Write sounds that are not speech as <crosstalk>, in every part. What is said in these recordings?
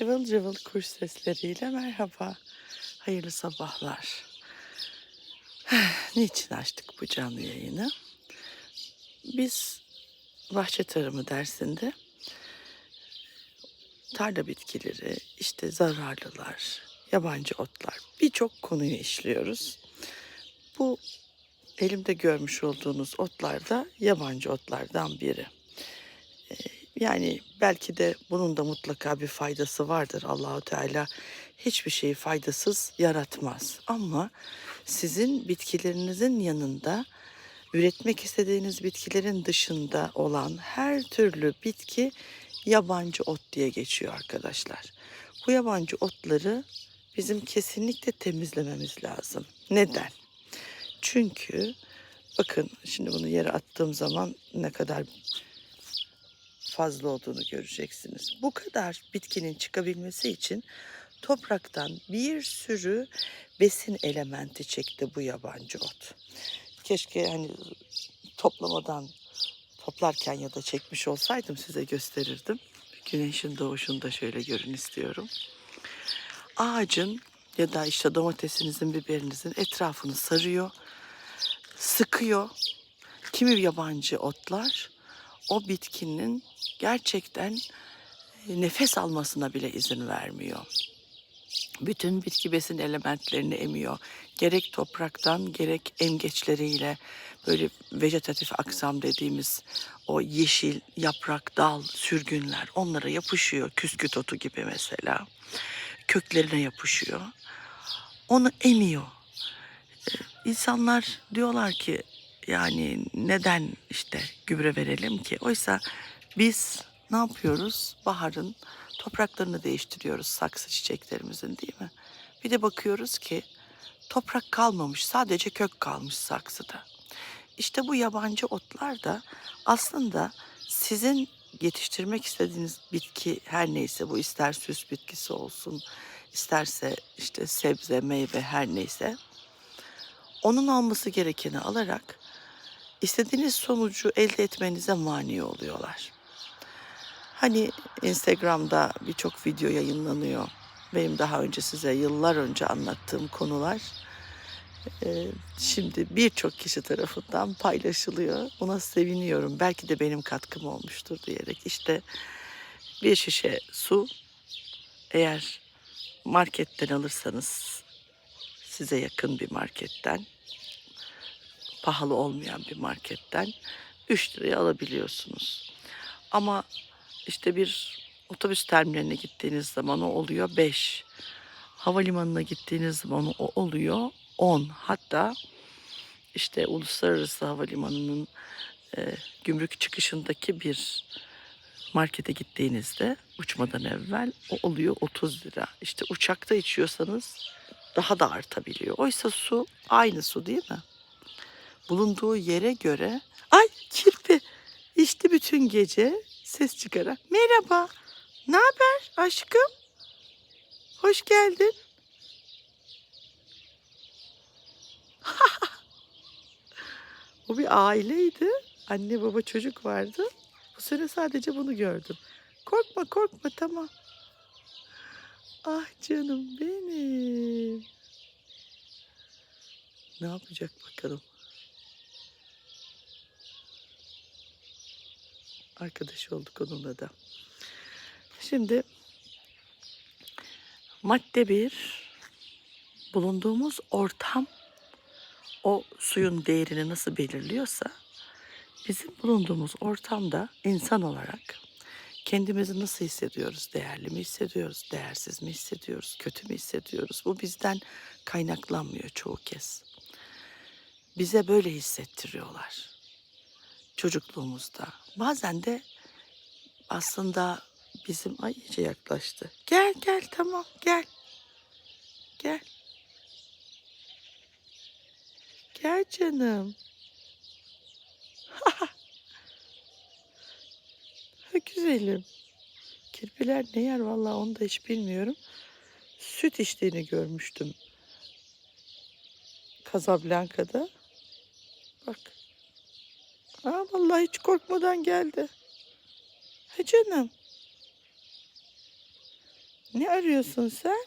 Cıvıl cıvıl kuş sesleriyle merhaba. Hayırlı sabahlar. <sighs> Niçin açtık bu canlı yayını? Biz bahçe tarımı dersinde tarla bitkileri, işte zararlılar, yabancı otlar birçok konuyu işliyoruz. Bu elimde görmüş olduğunuz otlar da yabancı otlardan biri. Yani belki de bunun da mutlaka bir faydası vardır. Allahu Teala hiçbir şeyi faydasız yaratmaz. Ama sizin bitkilerinizin yanında üretmek istediğiniz bitkilerin dışında olan her türlü bitki yabancı ot diye geçiyor arkadaşlar. Bu yabancı otları bizim kesinlikle temizlememiz lazım. Neden? Çünkü bakın şimdi bunu yere attığım zaman ne kadar fazla olduğunu göreceksiniz. Bu kadar bitkinin çıkabilmesi için topraktan bir sürü besin elementi çekti bu yabancı ot. Keşke hani toplamadan toplarken ya da çekmiş olsaydım size gösterirdim. Güneşin doğuşunu da şöyle görün istiyorum. Ağacın ya da işte domatesinizin, biberinizin etrafını sarıyor, sıkıyor. Kimi yabancı otlar o bitkinin gerçekten e, nefes almasına bile izin vermiyor. Bütün bitki besin elementlerini emiyor. Gerek topraktan gerek emgeçleriyle böyle vejetatif aksam dediğimiz o yeşil yaprak, dal, sürgünler onlara yapışıyor. Küsküt otu gibi mesela. Köklerine yapışıyor. Onu emiyor. Ee, İnsanlar diyorlar ki yani neden işte gübre verelim ki? Oysa biz ne yapıyoruz? Baharın topraklarını değiştiriyoruz saksı çiçeklerimizin değil mi? Bir de bakıyoruz ki toprak kalmamış, sadece kök kalmış saksıda. İşte bu yabancı otlar da aslında sizin yetiştirmek istediğiniz bitki her neyse bu ister süs bitkisi olsun, isterse işte sebze, meyve her neyse onun alması gerekeni alarak istediğiniz sonucu elde etmenize mani oluyorlar. Hani Instagram'da birçok video yayınlanıyor. Benim daha önce size yıllar önce anlattığım konular e, şimdi birçok kişi tarafından paylaşılıyor. Buna seviniyorum. Belki de benim katkım olmuştur diyerek. İşte bir şişe su eğer marketten alırsanız size yakın bir marketten pahalı olmayan bir marketten 3 liraya alabiliyorsunuz. Ama işte bir otobüs terminaline gittiğiniz zaman o oluyor 5. Havalimanına gittiğiniz zaman o oluyor 10. Hatta işte uluslararası havalimanının e, gümrük çıkışındaki bir markete gittiğinizde uçmadan evvel o oluyor 30 lira. İşte uçakta içiyorsanız daha da artabiliyor. Oysa su aynı su değil mi? bulunduğu yere göre ay kirpi işte bütün gece ses çıkarak merhaba ne haber aşkım? Hoş geldin. <laughs> O bir aileydi. Anne baba çocuk vardı. Bu sene sadece bunu gördüm. Korkma korkma tamam. Ah canım benim. Ne yapacak bakalım arkadaş olduk onunla da. Şimdi madde bir bulunduğumuz ortam o suyun değerini nasıl belirliyorsa bizim bulunduğumuz ortamda insan olarak kendimizi nasıl hissediyoruz? Değerli mi hissediyoruz? Değersiz mi hissediyoruz? Kötü mü hissediyoruz? Bu bizden kaynaklanmıyor çoğu kez. Bize böyle hissettiriyorlar çocukluğumuzda. Bazen de aslında bizim ay iyice yaklaştı. Gel gel tamam gel. Gel. Gel canım. <laughs> ha güzelim. Kirpiler ne yer vallahi onu da hiç bilmiyorum. Süt içtiğini görmüştüm. Casablanca'da. Bak. Ha vallahi hiç korkmadan geldi. He canım. Ne arıyorsun sen?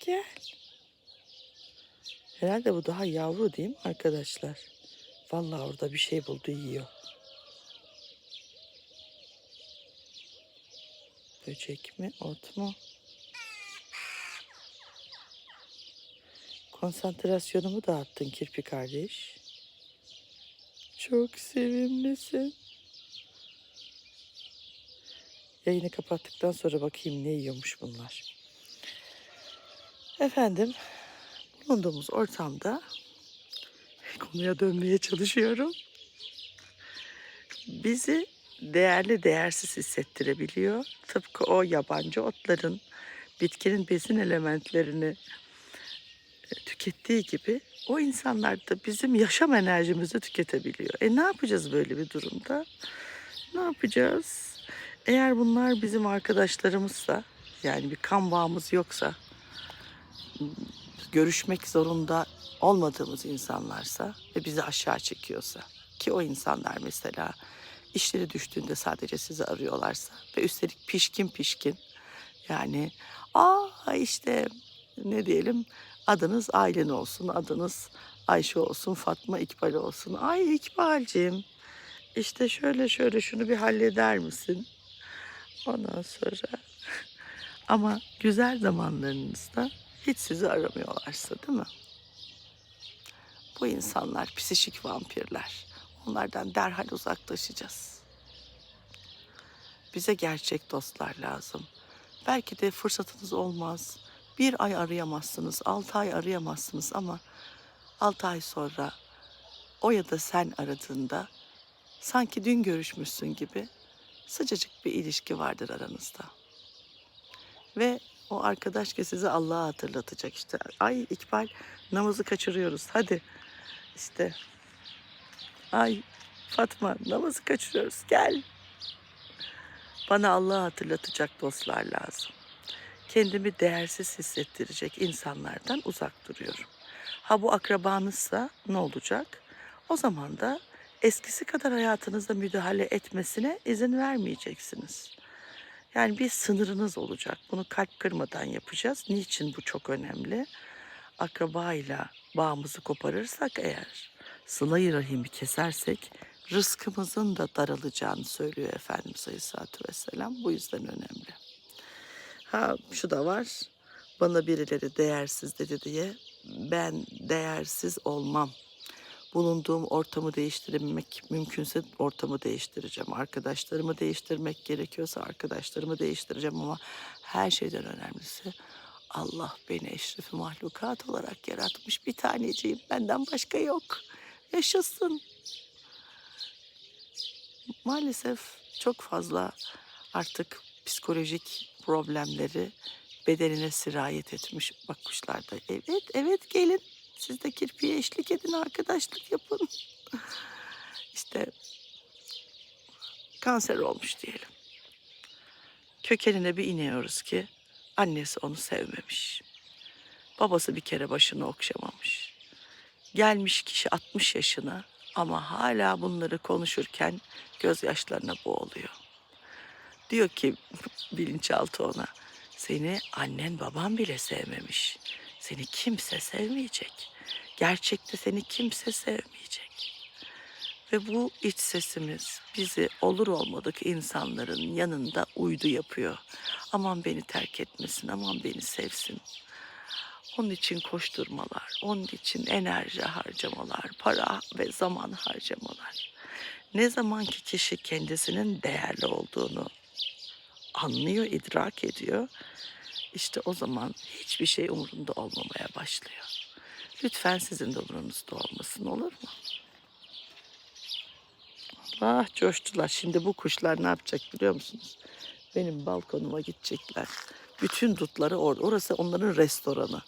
<laughs> Gel. Herhalde bu daha yavru değil mi arkadaşlar? Vallahi orada bir şey buldu yiyor. Böcek mi, ot mu? Konsantrasyonumu dağıttın kirpi kardeş. Çok sevimlisin. Yayını kapattıktan sonra bakayım ne yiyormuş bunlar. Efendim, bulunduğumuz ortamda konuya dönmeye çalışıyorum. Bizi değerli değersiz hissettirebiliyor. Tıpkı o yabancı otların bitkinin besin elementlerini tükettiği gibi o insanlar da bizim yaşam enerjimizi tüketebiliyor. E ne yapacağız böyle bir durumda? Ne yapacağız? Eğer bunlar bizim arkadaşlarımızsa, yani bir kan bağımız yoksa, görüşmek zorunda olmadığımız insanlarsa ve bizi aşağı çekiyorsa ki o insanlar mesela işleri düştüğünde sadece sizi arıyorlarsa ve üstelik pişkin pişkin yani aa işte ne diyelim adınız Aylin olsun, adınız Ayşe olsun, Fatma İkbal olsun. Ay İkbal'cim işte şöyle şöyle şunu bir halleder misin? Ondan sonra <laughs> ama güzel zamanlarınızda hiç sizi aramıyorlarsa değil mi? Bu insanlar psişik vampirler. Onlardan derhal uzaklaşacağız. Bize gerçek dostlar lazım. Belki de fırsatınız olmaz. Bir ay arayamazsınız, altı ay arayamazsınız ama altı ay sonra o ya da sen aradığında sanki dün görüşmüşsün gibi sıcacık bir ilişki vardır aranızda. Ve o arkadaş ki sizi Allah'a hatırlatacak işte. Ay İkbal namazı kaçırıyoruz hadi. İşte ay Fatma namazı kaçırıyoruz gel. Bana Allah'ı hatırlatacak dostlar lazım. Kendimi değersiz hissettirecek insanlardan uzak duruyorum. Ha bu akrabanızsa ne olacak? O zaman da eskisi kadar hayatınızda müdahale etmesine izin vermeyeceksiniz. Yani bir sınırınız olacak. Bunu kalp kırmadan yapacağız. Niçin bu çok önemli? Akrabayla bağımızı koparırsak eğer, sıla-i rahimi kesersek rızkımızın da daralacağını söylüyor Efendimiz Aleyhisselatü Vesselam. Bu yüzden önemli. Ha şu da var. Bana birileri değersiz dedi diye ben değersiz olmam. Bulunduğum ortamı değiştirmek mümkünse ortamı değiştireceğim. Arkadaşlarımı değiştirmek gerekiyorsa arkadaşlarımı değiştireceğim ama her şeyden önemlisi Allah beni eşrefi mahlukat olarak yaratmış bir taneciğim. Benden başka yok. Yaşasın. Maalesef çok fazla artık psikolojik problemleri bedenine sirayet etmiş bak kuşlarda. Evet, evet gelin. Siz de kirpiye eşlik edin, arkadaşlık yapın. <laughs> İşte kanser olmuş diyelim. Kökenine bir iniyoruz ki annesi onu sevmemiş. Babası bir kere başını okşamamış. Gelmiş kişi 60 yaşına ama hala bunları konuşurken gözyaşlarına boğuluyor. Diyor ki bilinçaltı ona seni annen baban bile sevmemiş. Seni kimse sevmeyecek. Gerçekte seni kimse sevmeyecek. Ve bu iç sesimiz bizi olur olmadık insanların yanında uydu yapıyor. Aman beni terk etmesin, aman beni sevsin. Onun için koşturmalar, onun için enerji harcamalar, para ve zaman harcamalar. Ne zaman ki kişi kendisinin değerli olduğunu anlıyor, idrak ediyor, işte o zaman hiçbir şey umurunda olmamaya başlıyor. Lütfen sizin de umurunuzda olmasın olur mu? Ah coştular. Şimdi bu kuşlar ne yapacak biliyor musunuz? Benim balkonuma gidecekler. Bütün dutları orada. Orası onların restoranı.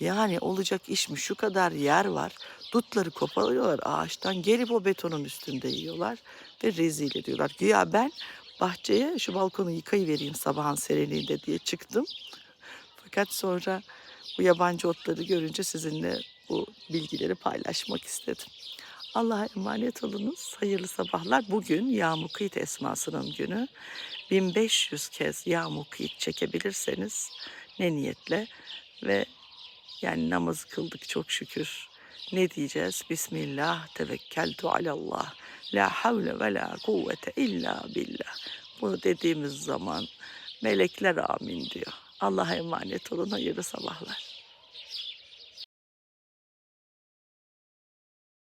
Yani olacak iş mi? Şu kadar yer var. Dutları koparıyorlar ağaçtan. Gelip o betonun üstünde yiyorlar. Ve rezil ediyorlar. Güya ben bahçeye şu balkonu yıkayıvereyim sabahın serinliğinde diye çıktım. Fakat sonra bu yabancı otları görünce sizinle bu bilgileri paylaşmak istedim. Allah'a emanet olunuz. Hayırlı sabahlar. Bugün Ya Mukit esmasının günü. 1500 kez Ya Mukit çekebilirseniz ne niyetle ve yani namaz kıldık çok şükür. Ne diyeceğiz? Bismillah tevekkeltu alallah. La havle ve la kuvvete illa billah. Bunu dediğimiz zaman melekler amin diyor. Allah'a emanet olun. Hayırlı sabahlar.